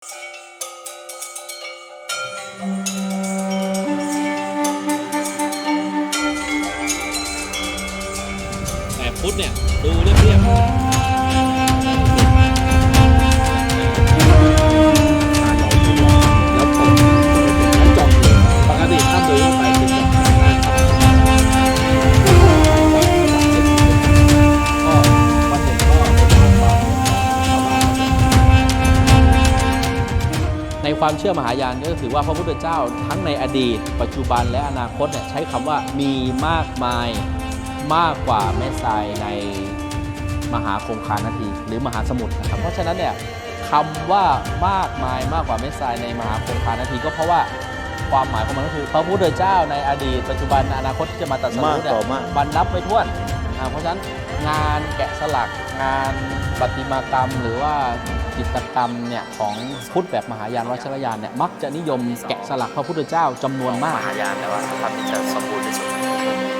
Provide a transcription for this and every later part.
แต่พุทธเนี่ย ดูเรียบเรียบแล้วผมทั้งจองเลยปกติถ้าโดยทั่วไป ความเชื่อมหายานก็ถือว่าพระพุทธเจ้าทั้งในอดีต ปัจจุบันและอนาคตเนี่ยใช้คำว่ามีมากมายมากกว่าแม่ทรายในมหาคงคานาทีหรือมหาสมุทรนะครับเพราะฉะนั้นเนี่ยคำว่ามากมายมากกว่าเม็ดทรายในมหาคงคานาทีก็เพราะว่าความหมายของมันก็คือ พระพุทธเจ้าในอดีต ปัจจุบันอนาคตที่จะมาตรัสรู้เนี่ยมากกว่ามากบรรลับไว้ทั่วนอ่าเพราะฉะนั้นงานแกะสลักงานประติมากรรมหรือว่า จิตรกรรมเนี่ยของพุทธแบบมหายานวัชรยานเนี่ยมักจะนิยมแกะสลักพระพุทธเจ้าจำนวนมาก มหายานแต่ว่าทำจะสมบูรณ์ที่สุด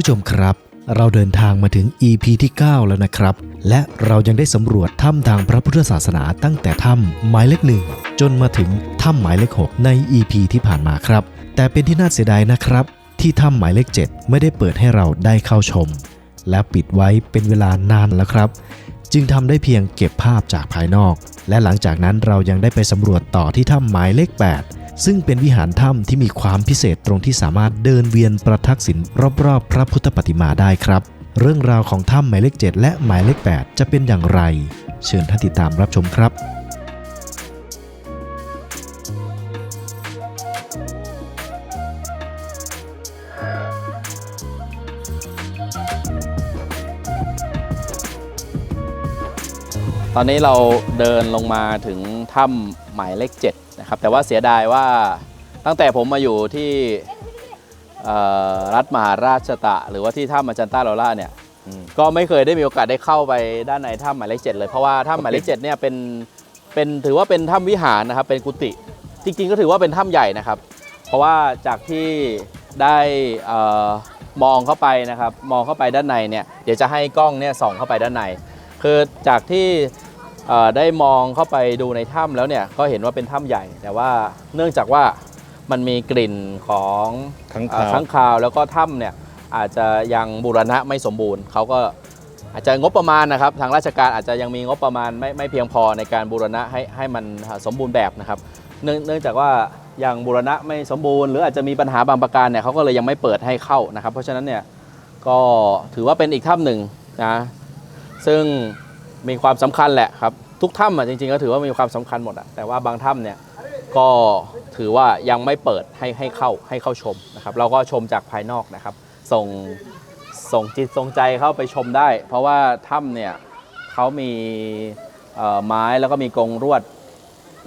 ผู้ชมครับ เราเดินทางมาถึง EP ที่ 9 แล้วนะครับ และเรายังได้สำรวจถ้ำทางพระพุทธศาสนาตั้งแต่ถ้ำหมายเลขหนึ่งจนมาถึงถ้ำหมายเลข 6 ใน EP ที่ผ่านมาครับ แต่เป็นที่น่าเสียดายนะครับ ที่ถ้ำหมายเลข 7 ไม่ได้เปิดให้เราได้เข้าชม และปิดไว้เป็นเวลานานแล้วครับ จึงทำได้เพียงเก็บภาพจากภายนอก และหลังจากนั้นเรายังได้ไปสำรวจต่อที่ถ้ำหมายเลข 8 ซึ่งเป็นวิหารถ้ำที่มีความพิเศษตรงที่สามารถเดินเวียนประทักษิณรอบๆ พระพุทธปฏิมาได้ครับ เรื่องราวของถ้ำหมายเลข 7 และหมายเลข 8 จะเป็นอย่างไร เชิญท่านติดตามรับชมครับตอนนี้เราเดินลงมาถึงถ้ำหมายเลข 7 นะครับ แต่ว่าเสียดายว่าตั้งแต่ผมมาอยู่ที่เอ่อรัฐมหาราชตะ หรือว่าที่ถ้ำอาจันต้าโรล่าเนี่ยก็ไม่เคยได้มีโอกาสได้เข้าไปด้านในถ้ำหมายเลข7เลยเพราะว่าถ้ำหมายเลข7เนี่ยเป็นเป็นถือว่าเป็นถ้ำวิหารนะครับ เป็นกุฏิจริงๆ ก็ถือว่าเป็นถ้ำใหญ่นะครับ เพราะว่าจากที่ได้เอ่อมองเข้าไปนะครับ มองเข้าไปด้านในเนี่ยเดี๋ยวจะให้กล้องเนี่ยส่องเข้าไปด้านใน คือจากที่เอ่อ ได้มองเข้าไปดูในถ้ำแล้วเนี่ยก็เห็นว่าเป็นถ้ำใหญ่ แต่ว่าเนื่องจากว่ามันมีกลิ่นของค้างเอ่อคาวค้างคาวแล้วก็ถ้ำเนี่ยอาจจะยังบูรณะไม่สมบูรณ์เขาก็อาจจะงบประมาณนะครับทางราชการอาจจะยังมีงบประมาณไม่ไม่เพียงพอในการบูรณะให้ให้มันสมบูรณ์แบบนะครับ เนื่องเนื่องจากว่ายังบูรณะไม่สมบูรณ์ หรืออาจจะมีปัญหาบางประการเนี่ยเขาก็เลยยังไม่เปิดให้เข้านะครับ เพราะฉะนั้นเนี่ยก็ถือว่าเป็นอีกถ้ำหนึ่งนะซึ่ง มีความสำคัญแหละครับ ทุกถ้ำอะจริงๆก็ถือว่ามีความสำคัญหมดอะแต่ว่าบางถ้ำเนี่ยก็ถือว่ายังไม่เปิดให้ให้เข้าให้เข้าชมนะครับ เราก็ชมจากภายนอกนะครับ ส่งส่งจิตส่งใจเข้าไปชมได้ เพราะว่าถ้ำเนี่ยเขามีเอ่อไม้แล้วก็มีกรงรวด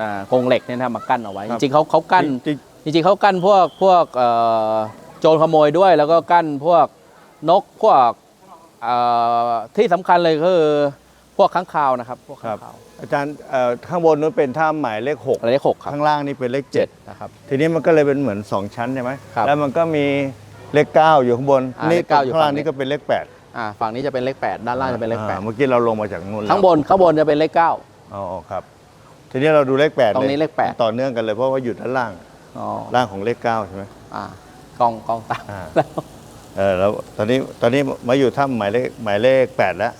อ่ากรงเหล็กเนี่ยนะมากั้นเอาไว้คจรับริงๆเขาเขากั้นจริงจริงๆเขากั้นพวกพวกเอ่อโจรขโมยด้วย แล้วก็กั้นพวกนกพวกเอ่อที่สำคัญเลยก็คือ พวกค้างคาวนะครับพวกครัค้าบงคาวอาจารย์เอ่อข้างบนนู้นเป็นถ้ำหมายเลขหกอะไรเลขหกครับข้างล่างนี่เป็นเลขเจ็ดนะครับทีนี้มันก็เลยเป็นเหมือน2ชั้นใช่ไหมครับแล้วมันก็มีเลข9อยู่ข้างบนอ่านี่เลขเก้าอยู่ข้างล่างฝั่งนี้ นี่ก็เป็นเลข8อ่าฝั่งนี้จะเป็นเลขแปดด้านล่างจะเป็นเลขแปดเมื่อกี้เราลงมาจากนู้นแล้วข้างบนข้างบนจะเป็นเลขเก้าอ๋อครับ ทีนี้เราดูเลข8ตรงนี้เลขแปด ต่อเนื่องกันเลยเพราะว่าอยู่ด้านล่างอ๋อล่างของเลข9ใช่ไหม อ่ากองกองตามอ่าเออแล้วตอนนี้ตอนนี้มาอยู่ถ้ำหมายเลขหมายเลข8แล้ว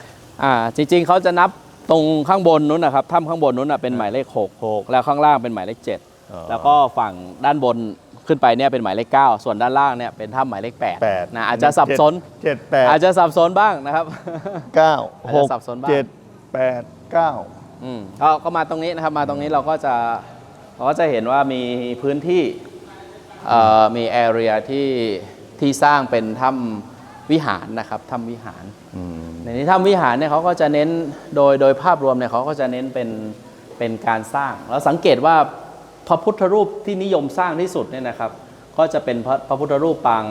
อ่าจริงๆเขาจะนับตรงข้างบนนู้นนะครับถ้ำข้างบนนู้นนะเป็นหมายเลขหกหกแล้วข้างล่างเป็นหมายเลขเจ็ดอ๋อแล้วก็ฝั่งด้านบนขึ้นไปเนี่ยเป็นหมายเลข 9 ส่วนด้านล่างเนี่ยเป็นถ้ำหมายเลขแปด8นะอาจจะสับสน เจ็ดแปดอาจจะสับสนบ้างนะครับ เก้าอาจหจะกสับสนบ้าง เจ็ดแปดเก้าอืมก็ก็มาตรงนี้นะครับมาตรงนี้เราก็จะเราก็จะเห็นว่ามีพื้นที่เอ่อมีแอเรียที่ที่สร้างเป็นถ้ำวิหารนะครับถ้ำวิหาร อืม ในนี้ถ้ำวิหารเนี่ยเขาก็จะเน้นโดยโดยภาพรวมเนี่ยเขาก็จะเน้นเป็นเป็นการสร้าง แล้วสังเกตว่าพระพุทธรูปที่นิยมสร้างที่สุดเนี่ยนะครับ ก็จะเป็นพระพระพุทธรูปปาง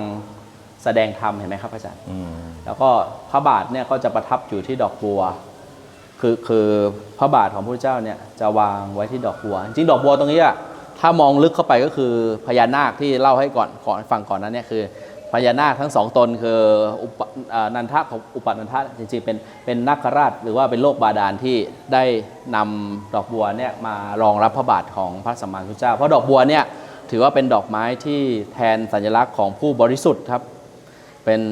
แสดงธรรมเห็นไหมครับอาจารย์อืมแล้วก็พระบาทเนี่ยก็จะประทับอยู่ที่ดอกบัว คือคือพระบาทของพระเจ้าเนี่ยจะวางไว้ที่ดอกบัว จริงๆดอกบัวตรงนี้อะถ้ามองลึกเข้าไปก็คือพญานาคที่เล่าให้ก่อนก่อนฟังก่อนนั้นเนี่ยคือ พญานาคทั้งสองตนคืออุปนันทะของอุปนันทะจริงๆเป็นเป็นนาคราชหรือว่าเป็นโลกบาดาลที่ได้นำดอกบัวเนี่ยมารองรับพระบาทของพระสัมมาสัมพุทธเจ้า เพราะดอกบัวเนี่ยถือว่าเป็นดอกไม้ที่แทนสัญลักษณ์ของผู้บริสุทธิ์ครับเป็น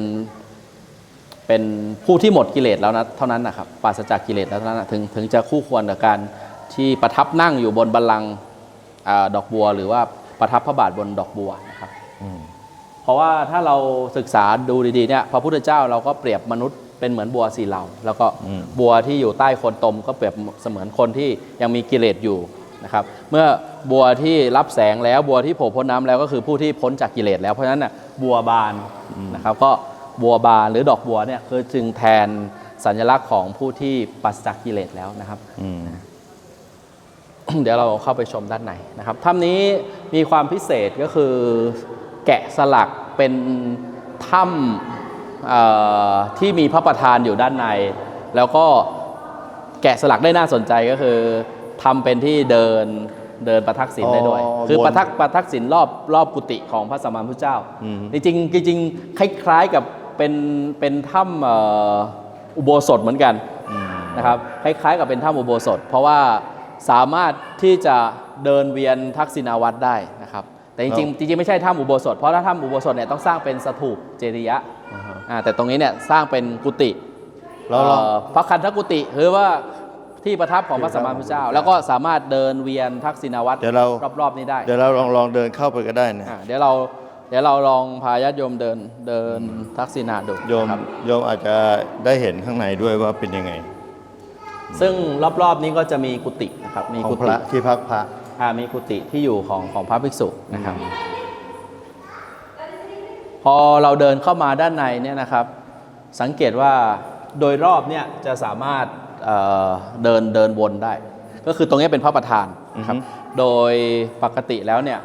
เป็นผู้ที่หมดกิเลสแล้วนะเท่านั้นนะครับปราศจากกิเลสแล้วเท่านั้นนะถึงถึงจะคู่ควรกับการที่ประทับนั่งอยู่บนบัลลังก์ดอกบัว หรือว่าประทับพระบาทบนดอกบัวนะครับอื เพราะว่าถ้าเราศึกษาดูดีๆเนี่ยพระพุทธเจ้าเราก็เปรียบมนุษย์เป็นเหมือนบัวสีเหลาแล้วก็บัวที่อยู่ใต้โคนตมก็เปรียบเสมือนคนที่ยังมีกิเลสอยู่นะครับเมื่อบัวที่รับแสงแล้วบัวที่โผล่พ้นน้ำแล้วก็คือผู้ที่พ้นจากกิเลสแล้วเพราะฉะนั้นน่ะบัวบานนะครับก็บัวบานหรือดอกบัวเนี่ยคือจึงแทนสัญลักษณ์ของผู้ที่ปราศจากกิเลสแล้วนะครับอืมเดี๋ยวเราเข้าไปชมด้านในนะครับถ้ำนี้มีความพิเศษก็คือ แกะสลักเป็นถ้ำเอ่อที่มีพระประธานอยู่ด้านใน แล้วก็แกะสลักได้น่าสนใจก็คือทำเป็นที่เดินเดินประทักษิณได้ด้วยอ๋อคือวนประทักประทักษิณรอบรอบกุฏิของพระสัมมาสัมพุทธเจ้าอืมจริงๆจริงๆคล้ายๆกับเป็นเป็นถ้ำเอ่ออุโบสถเหมือนกันอืมนะครับคล้ายๆกับเป็นถ้ำอุโบสถ เพราะว่าสามารถที่จะเดินเวียนทักษิณาวัตรได้นะครับ แต่จริงๆจริงๆไม่ใช่ถ้ำอุโบสถ เพราะถ้าถ้ำอุโบสถเนี่ยต้องสร้างเป็นสถูปเจดียะอ่าฮะอ่าแต่ตรงนี้เนี่ยสร้างเป็นกุฏิเราลอง เอ่อพระคันธกุฏิคือว่าที่ประทับของพระสัมมาสัมพุทธเจ้า แล้วก็สามารถเดินเวียนทักษิณาวัตรเดี๋ยวเรา รอบๆนี้ได้ เดี๋ยวเราลองลองเดินเข้าไปก็ได้นะอ่าเดี๋ยวเราเดี๋ยวเราลองพาญาติโยมเดินเดินทักษิณาดูโยมนะครับโยมอาจจะได้เห็นข้างในด้วยว่าเป็นยังไง ซึ่งรอบๆนี้ก็จะมีกุฏินะครับมีของกุพฏิระที่พักพระอ่ามีกุฏิที่อยู่ของของพระภิกษุนะครับ พอเราเดินเข้ามาด้านในเนี่ยนะครับ สังเกตว่าโดยรอบเนี่ยจะสามารถเเดินเดินวนได้ ก็คือตรงนี้เป็นพระประธานนะครับ โดยปกติแล้วเนี่ย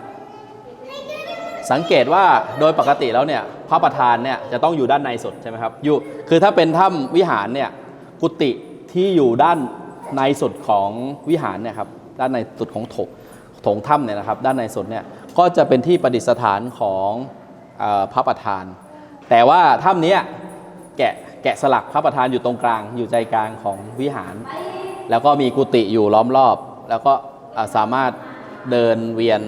สังเกตว่าโดยปกติแล้วเนี่ยพระประธานเนี่ยจะต้องอยู่ด้านในสุดใช่ไหมครับอยู่คือถ้าเป็นถ้ำวิหารเนี่ยกุฏิที่อยู่ด้าน ในสุดของวิหารเนี่ยครับด้านในสุดของโถงถงถ้ำเนี่ยนะครับด้านในสุดเนี่ยก็จะเป็นที่ประดิษฐานของออพระประธาน แต่ว่าถ้ำนี้แกะแกะสลักพระประธานอยู่ตรงกลาง อยู่ใจกลางของวิหาร แล้วก็มีกุฏิอยู่ล้อมรอบ แล้วก็สามารถเดินเวียน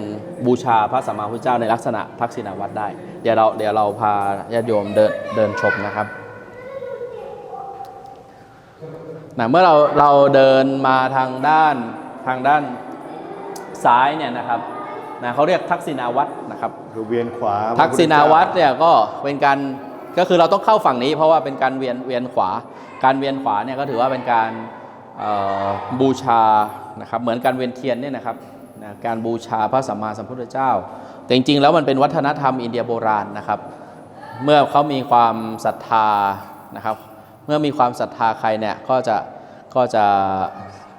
บูชาพระสัมมาสัมพุทธเจ้าในลักษณะทักษิณาวัตรได้ เดี๋ยวเราเดี๋ยวเราพาญาติโยมเดินเดินชมนะครับ นะเมื่อเราเราเดินมาทางด้านทางด้านซ้ายเนี่ยนะครับนะเขาเรียกทักษิณาวัตรนะครับคือเวียนขวาทักษิณาวัตรเนี่ยก็เป็นการก็คือเราต้องเข้าฝั่งนี้เพราะว่าเป็นการเวียนเวียนขวา การเวียนขวาเนี่ยก็ถือว่าเป็นการเอ่อบูชานะครับเหมือนการเวียนเทียนเนี่ยนะครับนะการบูชาพระสัมมาสัมพุทธเจ้า แต่จริงๆ แล้วมันเป็นวัฒนธรรมอินเดียโบราณนะครับ เมื่อเขามีความศรัทธานะครับเมื่อมีความศรัทธาใครเนี่ยก็จะก็จะ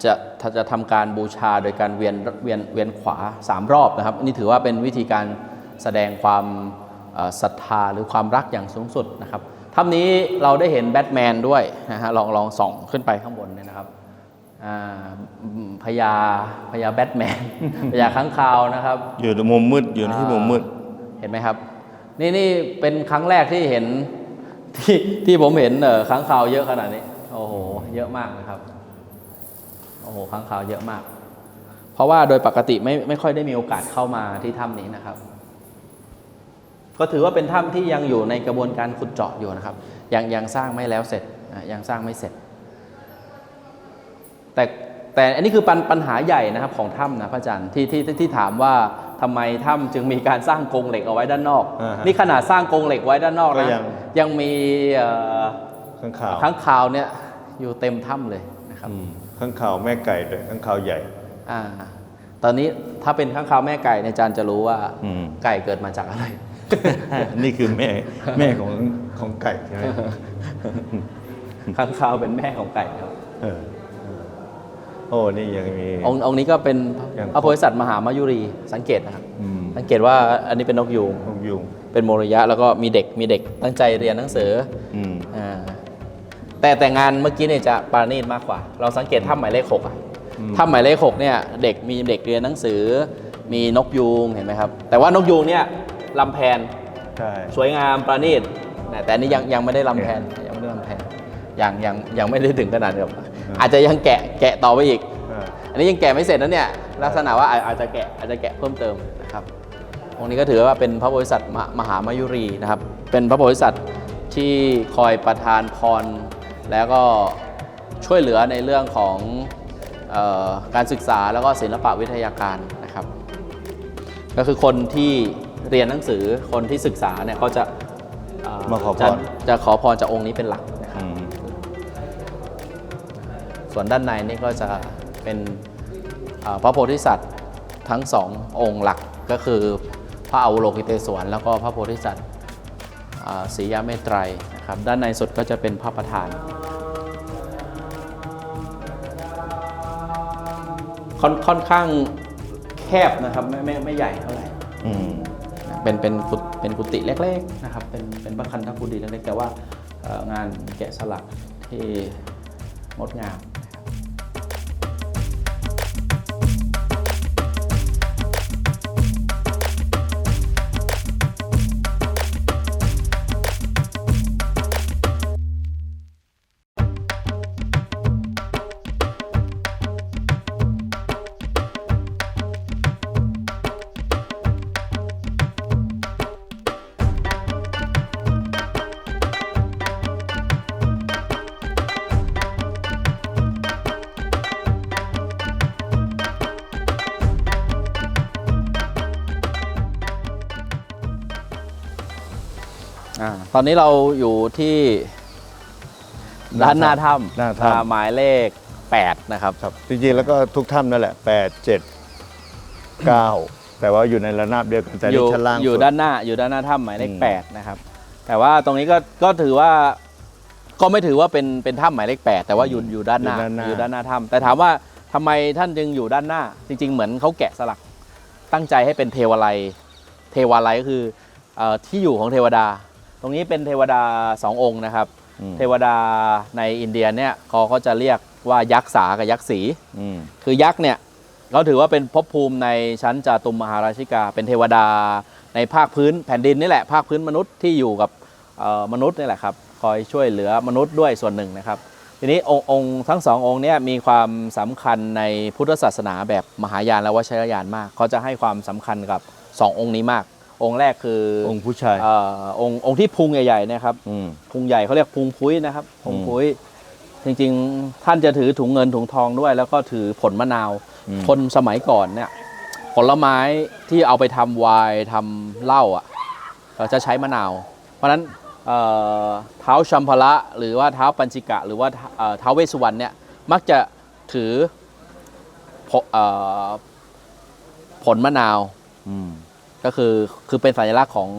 จะจะจะทำการบูชาโดยการเวียนเวียนเวียนขวาสามรอบนะครับนี่ถือว่าเป็นวิธีการแสดงความเอ่อศรัทธาหรือความรักอย่างสูงสุดนะครับถ้ำนี้เราได้เห็นแบทแมนด้วยนะฮะลองลองส่องขึ้นไปข้างบนเนี่ยนะครับอ่าพญาพญาแบทแมนพญาค้างคาวนะครับ อยู่ในมุมมืดอยู่ในที่มุมมืดเห็นไหมครับ นี่นี่เป็นครั้งแรกที่เห็น ที่ที่ผมเห็นเออค้างคาวเยอะขนาดนี้ โอ้โห เยอะมากนะครับ โอ้โหค้างคาวเยอะมาก เพราะว่าโดยปกติไม่ไม่ค่อยได้มีโอกาสเข้ามาที่ถ้ำนี้นะครับ ก็ถือว่าเป็นถ้ำที่ยังอยู่ในกระบวนการขุดเจาะอยู่นะครับ ยังยังสร้างไม่แล้วเสร็จยังสร้างไม่เสร็จ แต่ แต่อันนี้คือปัญปัญหาใหญ่นะครับของถ้ำนะพระอาจารย์ที่ที่ที่ที่ถามว่าทำไมถ้ำจึงมีการสร้างกรงเหล็กเอาไว้ด้านนอกอ่าฮะนี่ขนาดสร้างกรงเหล็กไว้ด้านนอกก็นะยังยังมีเอ่อข้างข่าวค้างคาวเนี่ยอยู่เต็มถ้ำเลยนะครับอืมข้างข่าวแม่ไก่ด้วยข้างข่าวใหญ่อ่าตอนนี้ถ้าเป็นค้างคาวแม่ไก่ในยอาจารย์จะรู้ว่าอืมไก่เกิดมาจากอะไร นี่คือแม่แม่ของของไก่ใช่ไหมข้างคาวเป็นแม่ของไก่ครับเออ โอ้นี่ยังมี องค์องค์นี้ก็เป็นยังพระโพธิสัตว์มหามายุรีสังเกตนะครับ อืม สังเกตว่าอันนี้เป็นนกยูงนกยุงเป็นโมริยะแล้วก็มีเด็กมีเด็กตั้งใจเรียนหนังสืออืมอ่าแต่แต่งานเมื่อกี้เนี่ยจะปราณีตมากกว่า เราสังเกตถ้ำหมายเลขหกอะถ้ำหมายเลขหกเนี่ยเด็กมีเด็กเรียนหนังสือ มีนกยูงเห็นไหมครับ แต่ว่านกยูงเนี่ยลำแพน ใช่ สวยงามประณีตนะแต่อันนี้ยังยังไม่ได้ลำแพนยังไม่ได้ลำแพนยังยังยังไม่ได้ถึงขนาดแบบ อาจจะยังแกะแกะต่อไปอีกอ่าอันนี้ยังแกะไม่เสร็จนะเนี่ยลักษณะว่าอาอาจจะแกะอาจจะแกะเพิ่มเติมนะครับองค์นี้ก็ถือว่าเป็นพระโพธิสัตว์มมหามายุรีนะครับ เป็นพระโพธิสัตว์ที่คอยประทานพร แล้วก็ช่วยเหลือในเรื่องของเออการศึกษาแล้วก็ศิลปะวิทยาการนะครับ ก็คือคนที่เรียนหนังสือคนที่ศึกษาเนี่ยก็จะเมาขอพรจะจะขอพรจากองค์นี้เป็นหลักนะครับอืม ส่วนด้านในนี่ก็จะเป็นเอ่อพระโพธิสัตว์ทั้งสององค์หลักก็คือพระอวโลกิเตศวรแล้วก็พระโพธิสัตว์อ่าศรียะเมตไตรนะครับด้านในสุดก็จะเป็นพระประธาน ค่อนค่อนข้างแคบนะครับไม่ไม่ไม่ใหญ่เท่าไหร่อืมเป็นเป็นกุฏเป็นกุฏิเล็กๆนะครับเป็นเป็นพระคันธกุฏิเล็กๆแต่ว่าเอ่องานแกะสลักที่งดงาม ตอนนี้เราอยู่ที่ด้านหน้าถ้ำหน้าถ้ำ อ่หมายเลข 8 นะครับ ครับจริงๆแล้วก็ทุกถ้ำนั่นแหละแปดเจ็ดเก้าแต่ว่าอยู่ในระนาบเดียวกันแต่อนี่ยู่ชั้นล่างอยู่สุ ด้านหน้าอยู่ด้านหน้าถ้ำหมายเลขอืม8นะครับ แต่ว่าตรงนี้ก็ก็ถือว่าก็ไม่ถือว่าเป็นเป็นถ้ำหมายเลข8แต่ว่าอยู่อยู่ด้านหน้าอยู่ด้านหน้าถ้ำแต่ถามว่าทำไมท่านจึงอยู่ด้านหน้า จริง ๆ เหมือนเขาแกะสลักตั้งใจให้เป็นเทวาลัย เทวาลัยก็คือเออที่อยู่ของเทวดา ตรงนี้เป็นเทวดาสององค์นะครับ อืม เทวดาในอินเดียเนี่ยเขาก็จะเรียกว่ายักษ์สากับยักษ์สี อืม คือยักษ์เนี่ยเขาถือว่าเป็นภพภูมิในชั้นจาตุมมหาราชิกา เป็นเทวดาในภาคพื้นแผ่นดินนี่แหละภาคพื้นมนุษย์ที่อยู่กับเอ่อมนุษย์นี่แหละครับคอยช่วยเหลือมนุษย์ด้วยส่วนหนึ่งนะครับ ทีนี้องค์องค์ทั้งสององค์เนี่ยมีความสำคัญในพุทธศาสนาแบบมหายานและวชิรยานมากเขาจะให้ความสำคัญกับสององค์นี้มาก องค์แรกคือองค์ผู้ชายเอ่อองค์องค์ที่พุงใหญ่ๆเนะครับอืมพุงใหญ่เขาเรียกพุงพุ้ยนะครับพุงอืมพุ้ยจริงๆ ท่านจะถือถุงเงินถุงทองด้วย แล้วก็ถือผลมะนาวอืมคนสมัยก่อนเนี่ย ผลไม้ที่เอาไปทำไวน์ทำเหล้าอะเราจะใช้มะนาว เพราะฉะนั้นเอ่อเท้าชัมพละหรือว่าเท้าปัญจิกะ หรือว่าเอ่อเท้าเวสสุวรรณเนี่ยมักจะถือผเอ่อผลมะนาว อืม ก็คือคือเป็นสัญลักษณ์ของ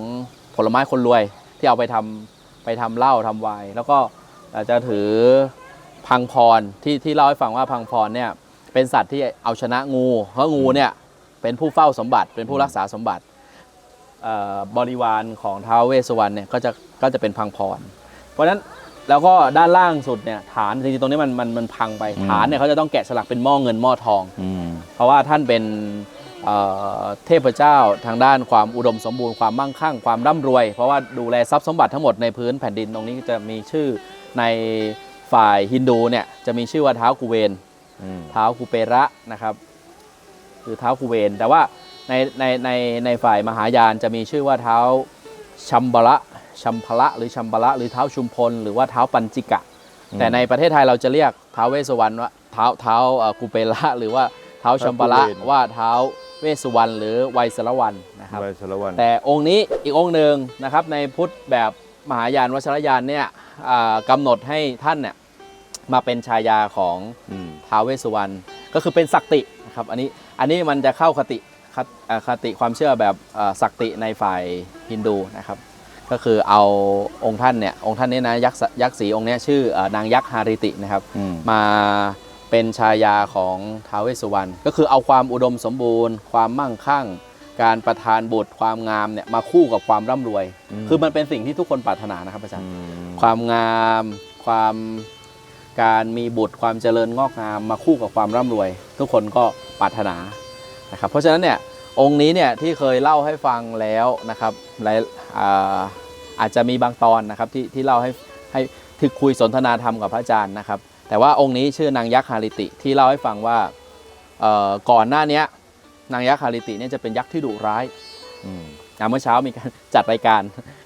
ผลไม้คนรวย ที่เอาไปทำไปทำเหล้าทำไวน์แล้วก็อาจจะถือพังพรที่ที่เล่าให้ฟังว่าพังพรเนี่ยเป็นสัตว์ที่เอาชนะงูเพราะงูเนี่ยเป็นผู้เฝ้าสมบัติ เป็นผู้รักษาสมบัติเอ่อบริวารของท้าวเวสสุวรรณเนี่ยก็จะก็จะเป็นพังพร เพราะฉะนั้นแล้วก็ด้านล่างสุดเนี่ยฐานจริงๆตรงนี้มันมันมันพังไปฐานเนี่ยเขาจะต้องแกะสลักเป็นหม้อเงินหม้อทองอืมเพราะว่าท่านเป็น เอ่อเทพเจ้าทางด้านความอุดมสมบูรณ์ความมั่งคั่งความร่ำรวย เพราะว่าดูแลทรัพย์สมบัติทั้งหมดในพื้นแผ่นดินตรงนี้จะมีชื่อในฝ่ายฮินดูเนี่ยจะมีชื่อว่าเท้าวกุเวนอืมเท้าวกุเประนะครับ คือเท้าวกุเวน แต่ว่าในในในในฝ่ายมหายานจะมีชื่อว่าเท้าวชัมบระชัมพละหรือชัมบระหรือเท้าวชุมพล หรือว่าเท้าวปัญจิกะ แต่ในประเทศไทยเราจะเรียกท้าวเวสสุวรรณว่าเท้าเท้าเอ่อกุเประหรือว่าเท้าชัมบระว่าเท้า เวสสุวรรณหรือไวยสรวรรณนะครับใบสารวันแต่องค์นี้อีกองค์หนึ่งนะครับในพุทธแบบมหายานวัชรยานเนี่ยอ่ากำหนดให้ท่านเนี่ยมาเป็นชายาของอืมท้าวเวสสุวรรณก็คือเป็นศักตินะครับอันนี้อันนี้มันจะเข้าคติคติอ่าคติความเชื่อแบบอ่าศักติในฝ่ายฮินดูนะครับ ก็คือเอาองค์ท่านเนี่ยองค์ท่านเนี้นะยักษ์สยักษ์สีองค์เนี้ยชื่อเอ่อนางยักษ์ฮาริตินะครับอืมมา เป็นชายาของท้าวเวสสุวรรณก็คือเอาความอุดมสมบูรณ์ ความมั่งคั่ง การประทานบุตรความงามเนี่ยมาคู่กับความร่ำรวย คือมันเป็นสิ่งที่ทุกคนปรารถนานะครับอาจารย์ความงาม ความการมีบุตรความเจริญงอกงามมาคู่กับความร่ำรวย ทุกคนก็ปรารถนานะครับเพราะฉะนั้นเนี่ยองค์นี้เนี่ยที่เคยเล่าให้ฟังแล้วนะครับหลายอ่าอาจจะมีบางตอนนะครับที่ที่เล่าให้ให้ที่คุยสนทนาธรรมกับพระอาจารย์นะครับ แต่ว่าองค์นี้ชื่อนางยักษ์ฮาริติที่เล่าให้ฟังว่าเอ่อก่อนหน้าเนี้ยนางยักษ์ฮาริติเนี่ยจะเป็นยักษ์ที่ดุร้ายอืมอะเมื่อเช้ามีการจัดรายการ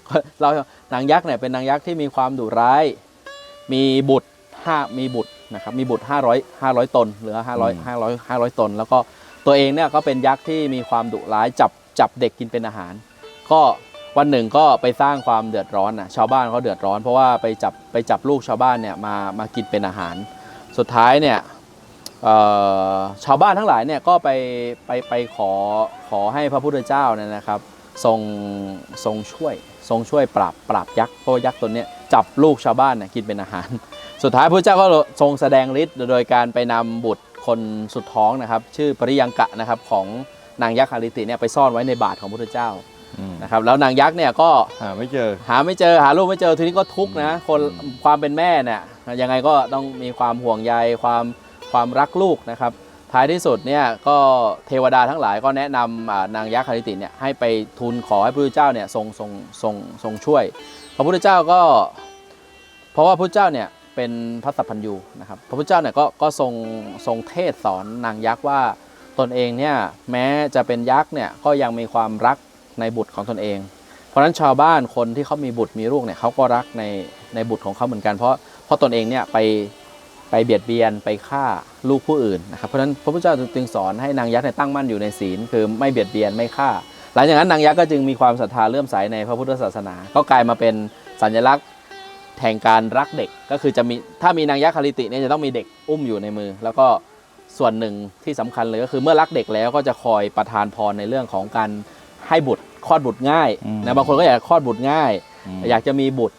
ก็เรานางยักษ์เนี่ยเป็นนางยักษ์ที่มีความดุร้าย มีบุตรห้ามีบุตรนะครับมีบุตร 500 500 ตนหรือ 500 500 500 ตน แล้วก็ตัวเองเนี่ยก็เป็นยักษ์ที่มีความดุร้ายจับจับเด็กกินเป็นอาหาร ก็ วันหนึ่งก็ไปสร้างความเดือดร้อนนะชาวบ้านเขาเดือดร้อน เพราะว่าไปจับไปจับลูกชาวบ้านเนี่ยมามากินเป็นอาหาร สุดท้ายเนี่ยชาวบ้านทั้งหลายเนี่ยก็ไปไปไปขอขอให้พระพุทธเจ้าเนี่ยนะครับทรงทรงช่วย ทรงช่วยปราบปราบยักษ์เพราะว่ายักษ์ตัวเนี้ยจับลูกชาวบ้านเนี่ยกินเป็นอาหาร สุดท้ายพระเจ้าก็ทรงแสดงฤทธิ์โดยการไปนำบุตรคนสุดท้องนะครับ ชื่อปริยังกะนะครับของนางยักษ์คาริติเนี่ยไปซ่อนไว้ในบาทของพระพุทธเจ้า นะครับแล้วนางยักษ์เนี่ยก็หาไม่เจอ หาไม่เจอหาลูกไม่เจอทีนี้ก็ทุกข์นะคนความเป็นแม่เนี่ยยังไงก็ต้องมีความห่วงใยความความรักลูกนะครับ ท้ายที่สุดเนี่ยก็เทวดาทั้งหลายก็แนะนำอ่านางยักษ์คาริติเนี่ยให้ไปทูลขอให้พระพุทธเจ้าเนี่ยทรงทรงทรงทรงช่วย พระพุทธเจ้าก็ เพราะว่าพระพุทธเจ้าเนี่ยเป็นพระสัพพัญญูนะครับพระพุทธเจ้าเนี่ยก็ก็ทรงทรงเทศสอนนางยักษ์ว่าตนเองเนี่ยแม้จะเป็นยักษ์เนี่ยก็ยังมีความรัก ในบุตรของตนเอง เพราะฉะนั้นชาวบ้านคนที่เขามีบุตรมีลูกเนี่ยเขาก็รักในในบุตรของเขาเหมือนกันเพราะเพราะตนเองเนี่ยไปไปเบียดเบียนไปฆ่าลูกผู้อื่นนะครับเพราะฉะนั้นพระพุทธเจ้าจึงสอนให้นางยักษ์เนี่ยตั้งมั่นอยู่ในศีล คือไม่เบียดเบียนไม่ฆ่า หลังจากนั้นนางยักษ์ก็จึงมีความศรัทธาเลื่อมใสในพระพุทธศาสนา ก็กลายมาเป็นสัญลักษณ์แห่งการรักเด็กก็คือจะมีถ้ามีนางยักษ์คาริติเนี่ยจะต้องมีเด็กอุ้มอยู่ในมือ แล้วก็ส่วนหนึ่งที่สำคัญเลยก็คือเมื่อรักเด็กแล้วก็จะคอยประทานพรในเรื่องของการให้บุตร คลอดบุตรง่ายอืมนะบางคนก็อยากคลอดบุตรง่ายมอยากจะมีบุตร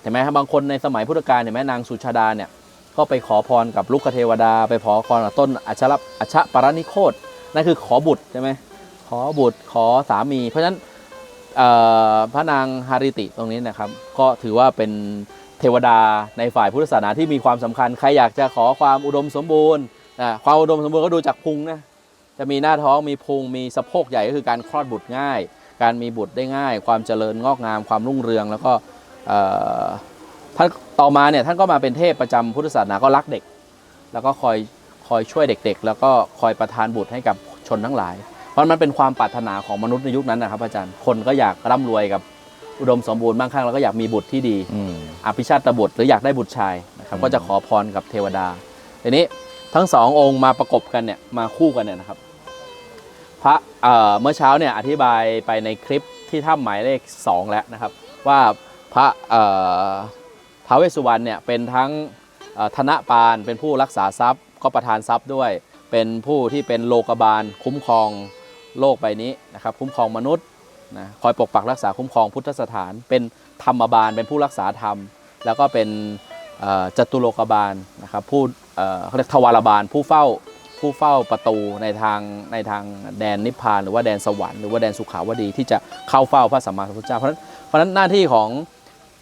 เห็นไหมครับบางคนในสมัยพุทธกาลเห็นไหมนางสุชาดาเนี่ยก็ไปขอพรกับลูกเทวดา ไปขอพรกับต้นอัชรอัชปารนิโคตนั่นคือขอบุตรใช่ไหมขอบุตรขอสามี เพราะฉะนั้นเอ่อพระนางฮาริติตรงนี้นะครับ ก็ถือว่าเป็นเทวดาในฝ่ายพุทธศาสนาที่มีความสำคัญ ใครอยากจะขอความอุดมสมบูรณ์อ่าความอุดมสมบูรณ์ก็ดูจากพุงนะ จะมีหน้าท้องมีพุงมีสะโพกใหญ่ก็คือการคลอดบุตรง่าย การมีบุตรได้ง่าย ความเจริญงอกงามความรุ่งเรือง แล้วก็เอ่อท่านต่อมาเนี่ยท่านก็มาเป็นเทพประจำพุทธศาสนาก็รักเด็ก แล้วก็คอยคอยช่วยเด็กๆ แล้วก็คอยประทานบุตรให้กับชนทั้งหลาย เพราะมันเป็นความปรารถนาของมนุษย์ในยุคนั้นนะครับอาจารย์คนก็อยากร่ำรวยกับอุดมสมบูรณ์บางครั้งแล้วก็อยากมีบุตรที่ดีอืมอภิชาติบุตรหรืออยากได้บุตรชายนะครับอืมก็จะขอพรกับเทวดาทีนี้ ทั้งสององค์มาประกบกันเนี่ยมาคู่กันเนี่ยนะครับพระเเมื่อเช้าเนี่ยอธิบายไปในคลิปที่ถ้ำหมายเลข 2 แล้วนะครับ ว่าพระท้าวเวสสุวรรณเนี่ยเป็นทั้งธนปานเป็นผู้รักษาทรัพย์ ก็ประทานทรัพย์ด้วย เป็นผู้ที่เป็นโลกบาลคุ้มครองโลกใบนี้นะครับ คุ้มครองมนุษย์นะคอยปกปักรักษาคุ้มครองพุทธสถาน เป็นธรรมบาลเป็นผู้รักษาธรรม แล้วก็เป็น จตุโลกบาลนะครับผู้เอ่อเขาเรียกทวารบาลผู้เฝ้าผู้เฝ้าประตูในทางในทางแดนนิพพานหรือว่าแดนสวรรค์หรือว่าแดนสุขาวดีที่จะเข้าเฝ้าพระสัมมาสัมพุทธเจ้าเพราะฉะนั้นเพราะฉะนั้นหน้าที่ของ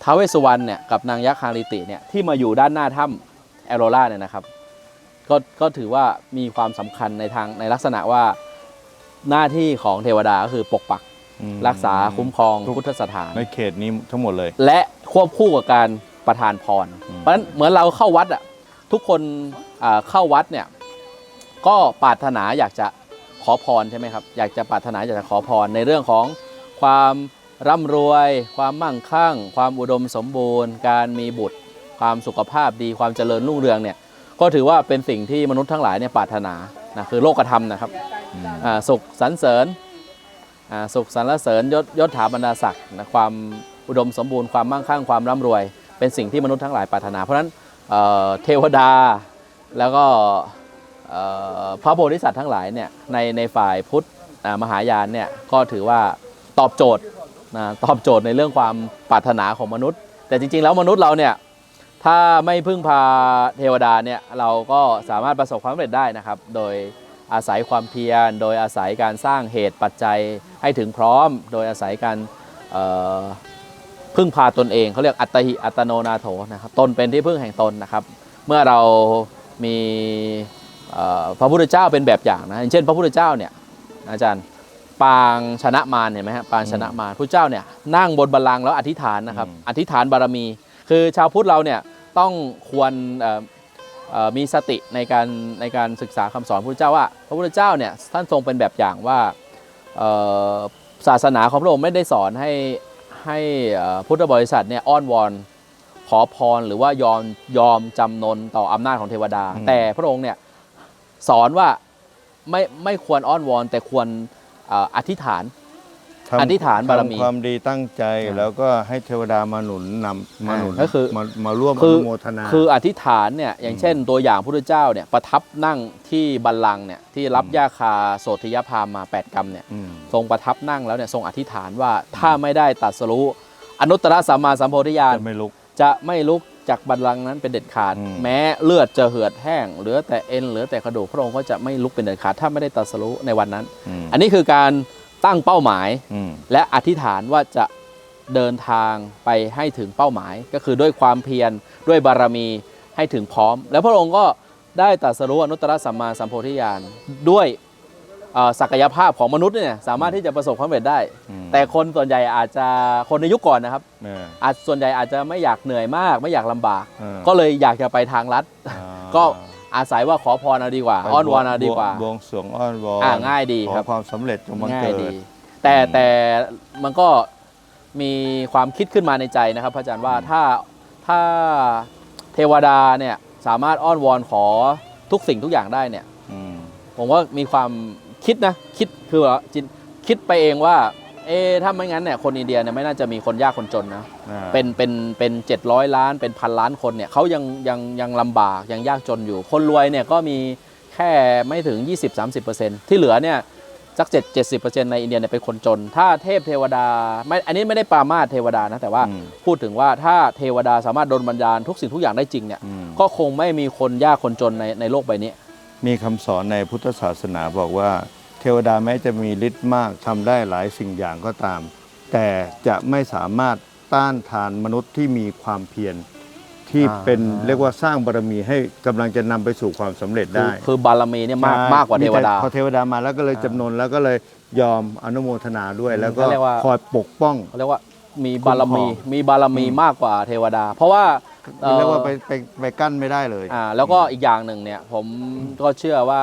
ท้าวเวสสุวรรณเนี่ยกับนางยักษ์คาริติเนี่ยที่มาอยู่ด้านหน้าถ้ำแอโรล่าเนี่ยนะครับก็ก็ถือว่ามีความสำคัญในทางในลักษณะว่าหน้าที่ของเทวดาก็คือปกปักอืมรักษาคุ้มครองพุทธสถานในเขตนี้ทั้งหมดเลย และควบคู่กับการ ประทานพรอืมเพราะฉะนั้นเหมือนเราเข้าวัดอะทุกคนอ่าเข้าวัดเนี่ยก็ปรารถนาอยากจะขอพรใช่ไหมครับ อยากจะปรารถนาอยากจะขอพรในเรื่องของความร่ำรวย ความมั่งคั่ง ความอุดมสมบูรณ์ การมีบุตร ความสุขภาพดี ความเจริญรุ่งเรืองเนี่ยก็ถือว่าเป็นสิ่งที่มนุษย์ทั้งหลายเนี่ยปรารถนานะคือโลกธรรมนะครับอืมอ่าสุขสรรเสริญอ่าสุขสรรเสริญยศยศถาบรรดาศักดิ์นะความอุดมสมบูรณ์ความมั่งคั่งความร่ำรวย เป็นสิ่งที่มนุษย์ทั้งหลายปรารถนา เพราะฉะนั้นเเทวดาแล้วก็พระโพธิสัตว์ทั้งหลายเนี่ยในในฝ่ายพุทธมหายานเนี่ยก็ถือว่าตอบโจทย์นะตอบโจทย์ในเรื่องความปรารถนาของมนุษย์ แต่จริงๆแล้วมนุษย์เราเนี่ยถ้าไม่พึ่งพาเทวดาเนี่ยเราก็สามารถประสบความสำเร็จได้นะครับ โดยอาศัยความเพียร โดยอาศัยการสร้างเหตุปัจจัยให้ถึงพร้อม โดยอาศัยการ พึ่งพาตนเองเขาเรียกอัตหิอัตโนนาโถนะครับตนเป็นที่พึ่งแห่งตนนะครับ เมื่อเรามีเอ่อพระพุทธเจ้าเป็นแบบอย่างนะอย่างเช่น พระพุทธเจ้าเนี่ยอาจารย์ปางชนะมารเห็นไหมฮะปางชนะมารพระเจ้าเนี่ยนั่งบนบัลลังก์แล้วอธิษฐานนะครับอืมอธิษฐานบารมี คือชาวพุทธเราเนี่ยต้องควรเอ่อเอ่อมีสติในการในการศึกษาคำสอนพระพุทธเจ้าว่า พระพุทธเจ้าเนี่ยท่านทรงเป็นแบบอย่างว่าเอ่อศาสนาของพระองค์ไม่ได้สอนให้ ให้เอ่อพุทธบริษัทเนี่ยอ้อนวอนขอพรหรือว่ายอมยอมจำนนต่ออำนาจของเทวดาอืมแต่พระองค์เนี่ยสอนว่าไม่ไม่ควรอ้อนวอน แต่ควรเอ่ออธิษฐาน ทำอธิษฐานบารมี ทำความดีตั้งใจอ่าแล้วก็ให้เทวดามาหนุนนำมาหนุนก็คือ มามาร่วมอคือนุโมทนาคืออธิษฐานเนี่ยอย่างเช่นตัวอย่างพระพุทธเจ้าเนี่ยประทับนั่งที่บัลลังก์เนี่ยที่รับอืมยาคาโสธิยพามมา 8 กรรมเนี่ยมทรงประทับนั่งแล้วเนี่ยทรงอธิษฐานว่าถ้าไม่ได้ตรัสรู้อนุตตรสัมมาสัมโพธิญาณจะไม่ลุก จะไม่ลุกจากบัลลังก์นั้นเป็นเด็ดขาด อืม แม้เลือดจะเหือดแห้งเหลือแต่เอ็นเหลือแต่กระดูกพระองค์ก็จะไม่ลุกเป็นเด็ดขาดถ้าไม่ได้ตรัสรู้ในวันนั้น อืมอันนี้คือการ ตั้งเป้าหมาย อืม และอธิษฐานว่าจะเดินทางไปให้ถึงเป้าหมาย ก็คือด้วยความเพียรด้วยบารมีให้ถึงพร้อม แล้วพระองค์ก็ได้ตรัสรู้อนุตตรสัมมาสัมโพธิญาณด้วยเอ่อศักยภาพของมนุษย์เนี่ยสามารถที่จะประสบความสำเร็จได้ อืมแต่คนส่วนใหญ่อาจจะคนในยุคก่อนนะครับ เออ อาจส่วนใหญ่อาจจะไม่อยากเหนื่อยมาก ไม่อยากลำบากเออก็เลยอยากจะไปทางลัด อ่า ก็ อาศัยว่าขอพรเอาดีกว่าไปอ้อนวอนเอาดีกว่าบวงสรวงอ้อนวอนอ่าง่ายดีขคอรับความสำเร็จจงบังง่ายเกิดีดแต่อืมแต่มันก็มีความคิดขึ้นมาในใจนะครับพระอาจารย์ว่าถ้าถ้าเทวดาเนี่ยสามารถอ้อนวอนขอทุกสิ่งทุกอย่างได้เนี่ยอืมผมว่ามีความคิดนะ คิดคือว่าจินคิดไปเองว่า เอ๊ะถ้าไม่งั้นเนี่ยคนอินเดียเนี่ยไม่น่าจะมีคนยากคนจนนะอ่าเป็นเป็นเป็นเจ็ดร้อยล้านเป็นพันล้านคนเนี่ยเขายังยังยังลำบากยังยากจนอยู่ คนรวยเนี่ยก็มีแค่ไม่ถึง 20-30%ที่เหลือเนี่ยสัก7 70%ในอินเดียเนี่ยเป็นคนจน ถ้าเทพเทวดาไม่อันนี้ไม่ได้ปรามาสเทวดานะ แต่ว่าอืมพูดถึงว่าถ้าเทวดาสามารถดลบัญญาณทุกสิ่งทุกอย่างได้จริงเนี่ยอืมก็คงไม่มีคนยากคนจนในในโลกใบนี้ มีคำสอนในพุทธศาสนาบอกว่า เทวดาแม้จะมีฤทธิ์มากทำได้หลายสิ่งอย่างก็ตาม แต่จะไม่สามารถต้านทานมนุษย์ที่มีความเพียรที่อ่าเป็นเรียกว่าสร้างบารมีให้กำลังจะนำไปสู่ความสำเร็จคือได้คือบารมีเนี่ยมากใช่มากกว่าเทวดาแต่พอเทวดามาแล้วก็เลยอ่าจำนนแล้วก็เลยยอมอนุโมทนาด้วย แล้วก็เขาเรียกว่าคอยปกป้องเขาเรียกว่ามีบารมีคุ้มครองมีบารมีอืมมากกว่าเทวดา เพราะว่าอ่อเรียกว่าไปไปไปกั้นไม่ได้เลยอ่าแล้วก็อีกอย่างหนึ่งเนี่ยผมก็เชื่อว่า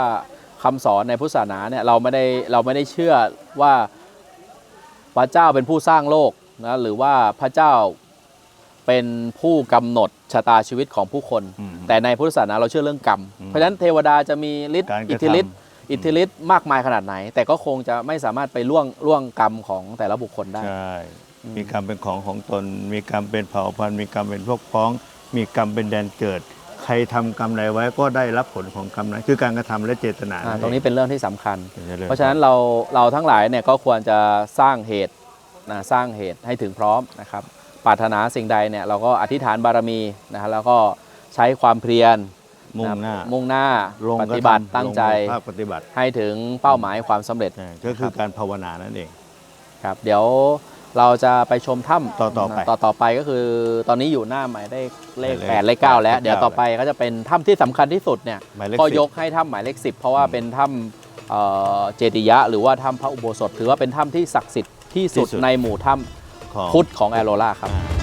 คำสอนในพุทธศาสนาเนี่ยเราไม่ได้เราไม่ได้เชื่อว่าพระเจ้าเป็นผู้สร้างโลกนะหรือว่าพระเจ้าเป็นผู้กำหนดชะตาชีวิตของผู้คนอืมแต่ในพุทธศาสนาเราเชื่อเรื่องกรรมอืมเพราะฉะนั้นเทวดาจะมีฤทธิ์การกระทำอิทธิฤทธิ์อิทธิฤทธิ์มากมายขนาดไหน แต่ก็คงจะไม่สามารถไปล่วงล่วงกรรมของแต่ละบุคคลได้ใช่อืมมีกรรมเป็นของของตน มีกรรมเป็นเผ่าพันธุ์มีกรรมเป็นพวกพ้อง มีกรรมเป็นแดนเกิดใค รทำกรรมใดไว้ก็ได้รับผลของกรรมนั้นคือการกระทำและเจตนาอ่าตรงนี้เป็นเรื่องที่สำคัญเองเพราะฉะนั้นเราเราทั้งหลายเนี่ยก็ควรจะสร้างเหตุนะสร้างเหตุให้ถึงพร้อมนะครับปรารถนาสิ่งใดเนี่ยเราก็อธิษฐานบารมีนะฮะแล้วก็ใช้ความเพียรมุ่งหน้าะมุ่งหน้าลงปกระฏิบัติทำตั้งใจลมือภาคปฏิบัติให้ถึงเป้าหมายความสำเร็จใช่ก็คือการภาวนานั่นเองครับเดี๋ยว เราจะไปชมถ้ำต่อต่อไปต่อต่อไปก็คือตอนนี้อยู่หน้าหมายเลขเลขหมายเลขแปดเลขเก้าแล้วแปดเดี๋ยวต่อไปก็จะเป็นถ้ำที่สำคัญที่สุดเนี่ยหมายเลขก็สิบยกให้ถ้ำหมายเลขสิบเพราะว่าเป็นถ้ำเอ่อเจติยะ หรือว่าถ้ำพระอุโบสถ ถือว่าเป็นถ้ำที่ศักดิ์สิทธิ์ที่สุดที่สุดในหมู่ถ้ของำพุทธของแอโรล่าครับอ่า